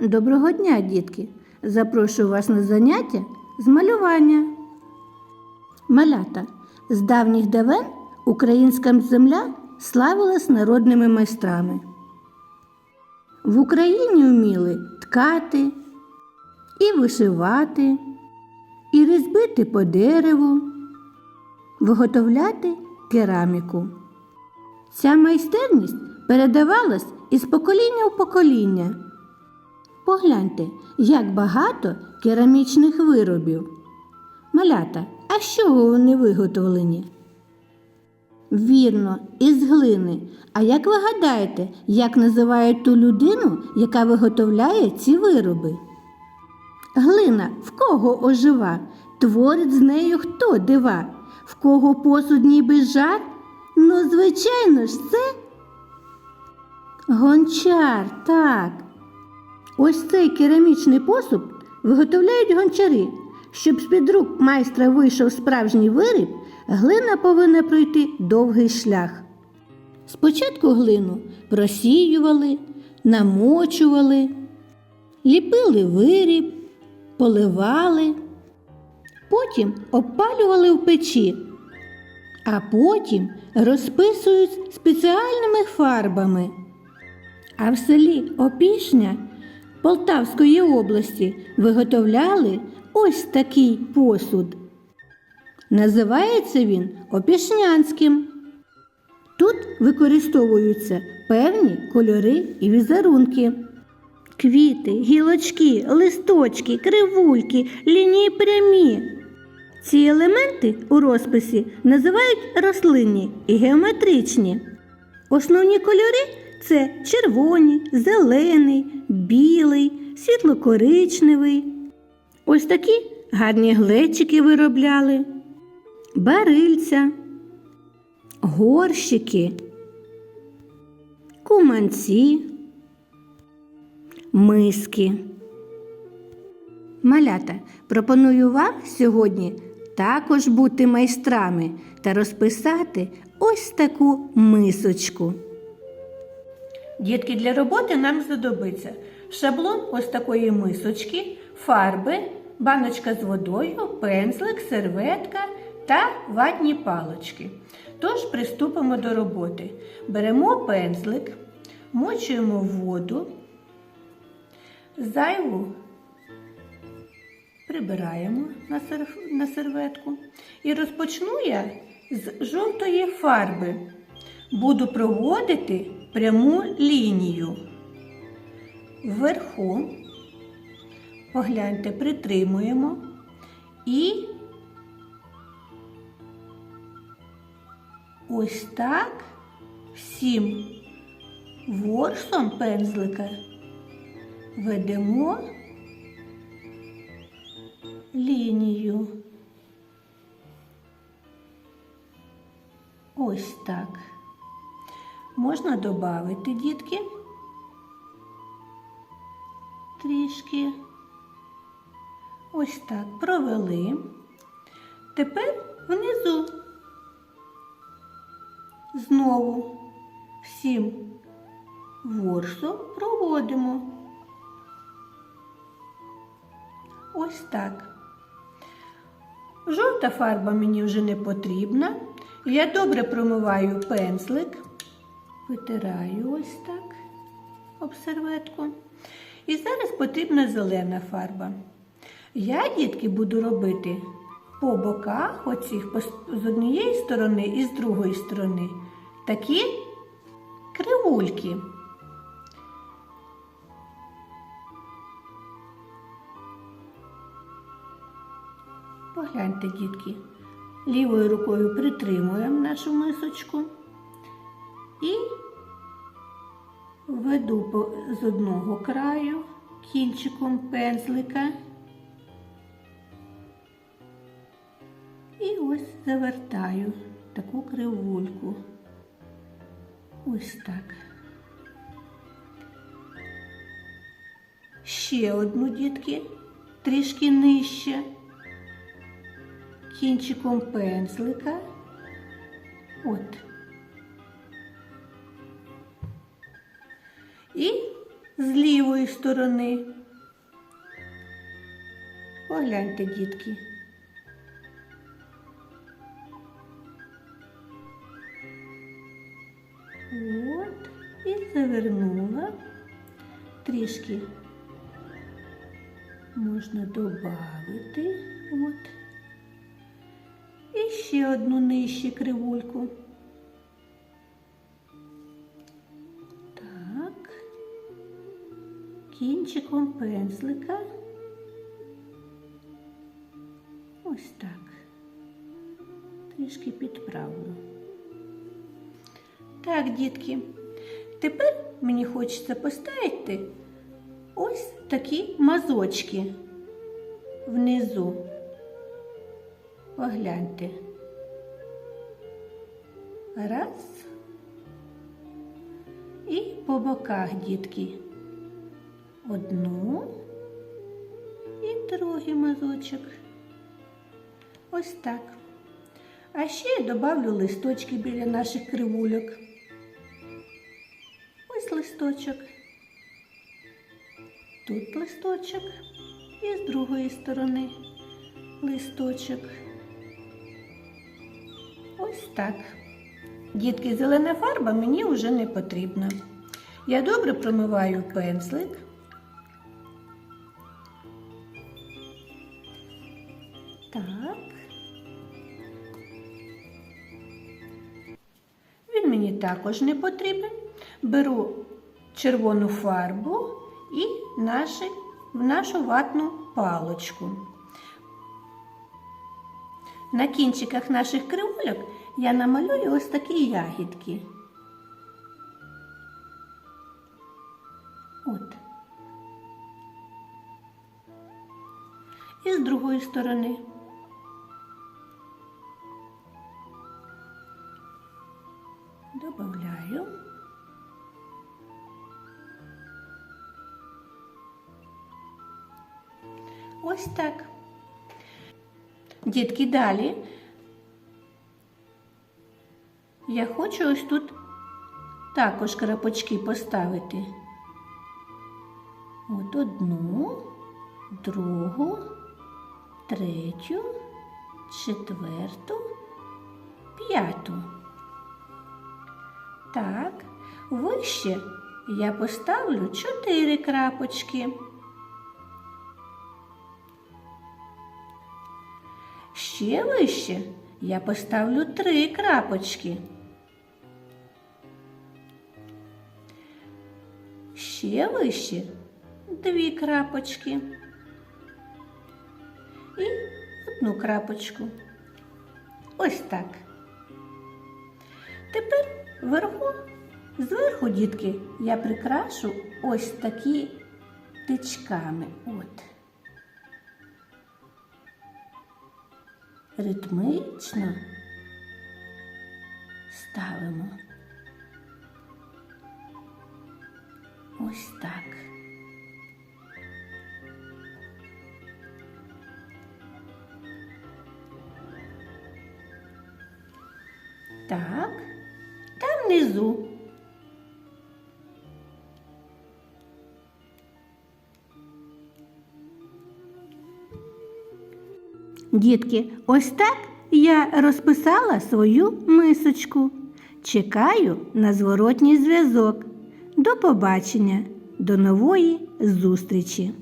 Доброго дня, дітки! Запрошую вас на заняття з малювання. Малята. З давніх давен українська земля славилась народними майстрами. В Україні вміли ткати, і вишивати, і різьбити по дереву, виготовляти кераміку. Ця майстерність передавалась із покоління в покоління. Погляньте, як багато керамічних виробів. Малята, а з чого вони виготовлені? Вірно, із глини. А як ви гадаєте, як називають ту людину, яка виготовляє ці вироби? Глина в кого ожива, творить з нею хто дива, в кого посуд ніби жар? Ну, звичайно ж, це гончар, так. Ось цей керамічний посуд виготовляють гончари. Щоб з-під рук майстра вийшов справжній виріб, глина повинна пройти довгий шлях. Спочатку глину просіювали, намочували, ліпили виріб, поливали, потім обпалювали в печі, а потім розписують спеціальними фарбами. А в селі Опішня Полтавської області виготовляли ось такий посуд. Називається він опішнянським. Тут використовуються певні кольори і візерунки. Квіти, гілочки, листочки, кривульки, лінії прямі. Ці елементи у розписі називають рослинні і геометричні. Основні кольори це червоні, зелений, білий, світло-коричневий. Ось такі гарні глечики виробляли, барильця, горщики, куманці, миски. Малята, пропоную вам сьогодні також бути майстрами та розписати ось таку мисочку. Дітки, для роботи нам знадобиться шаблон ось такої мисочки, фарби, баночка з водою, пензлик, серветка та ватні палочки. Тож приступимо до роботи. Беремо пензлик, мочуємо воду, зайву прибираємо на серветку і розпочну я з жовтої фарби. Буду проводити пряму лінію. Вверху, погляньте, притримуємо і ось так всім ворсом пензлика ведемо лінію. Ось так. Можна додати, дітки, трішки. Ось так провели. Тепер внизу. Знову всім ворсом проводимо. Ось так. Жовта фарба мені вже не потрібна. Я добре промиваю пензлик, витираю ось так об серветку. І зараз потрібна зелена фарба. Я, дітки, буду робити по боках, оцих, з однієї сторони і з другої сторони, такі кривульки. Погляньте, дітки. Лівою рукою притримуємо нашу мисочку і веду з одного краю кінчиком пензлика. І ось завертаю таку кривульку. Ось так. Ще одну, дітки, трішки нижче кінчиком пензлика. От. І з лівої сторони. Погляньте, дітки. От, і завернула. Трішки можна додати. От. І ще одну нижче кривульку. Кінчиком пензлика. Ось так. Трішки підправлю. Так, дітки, тепер мені хочеться поставити ось такі мазочки внизу. Погляньте. Раз. І по боках, дітки. Одну і другий мазочок. Ось так. А ще я добавлю листочки біля наших кривульок. Ось листочок. Тут листочок і з другої сторони листочок. Ось так. Дітки, зелена фарба мені вже не потрібна. Я добре промиваю пензлик. Так. Він мені також не потрібен. Беру червону фарбу і наші, нашу ватну палочку. На кінчиках наших кривульок я намалюю ось такі ягідки. От. І з другої сторони. Добавляю. Ось так. Дітки, далі. Я хочу ось тут також крапочки поставити. От одну, другу, третю, четверту, п'яту. Так, вище я поставлю чотири крапочки. Ще вище я поставлю три крапочки. Ще вище дві крапочки. І одну крапочку. Ось так. Тепер вверху, зверху, дітки, я прикрашу ось такі тичками. От. ритмично ставимо. Ось так. Так, внизу. Дітки, ось так я розписала свою мисочку. Чекаю на зворотній зв'язок. До побачення, до нової зустрічі!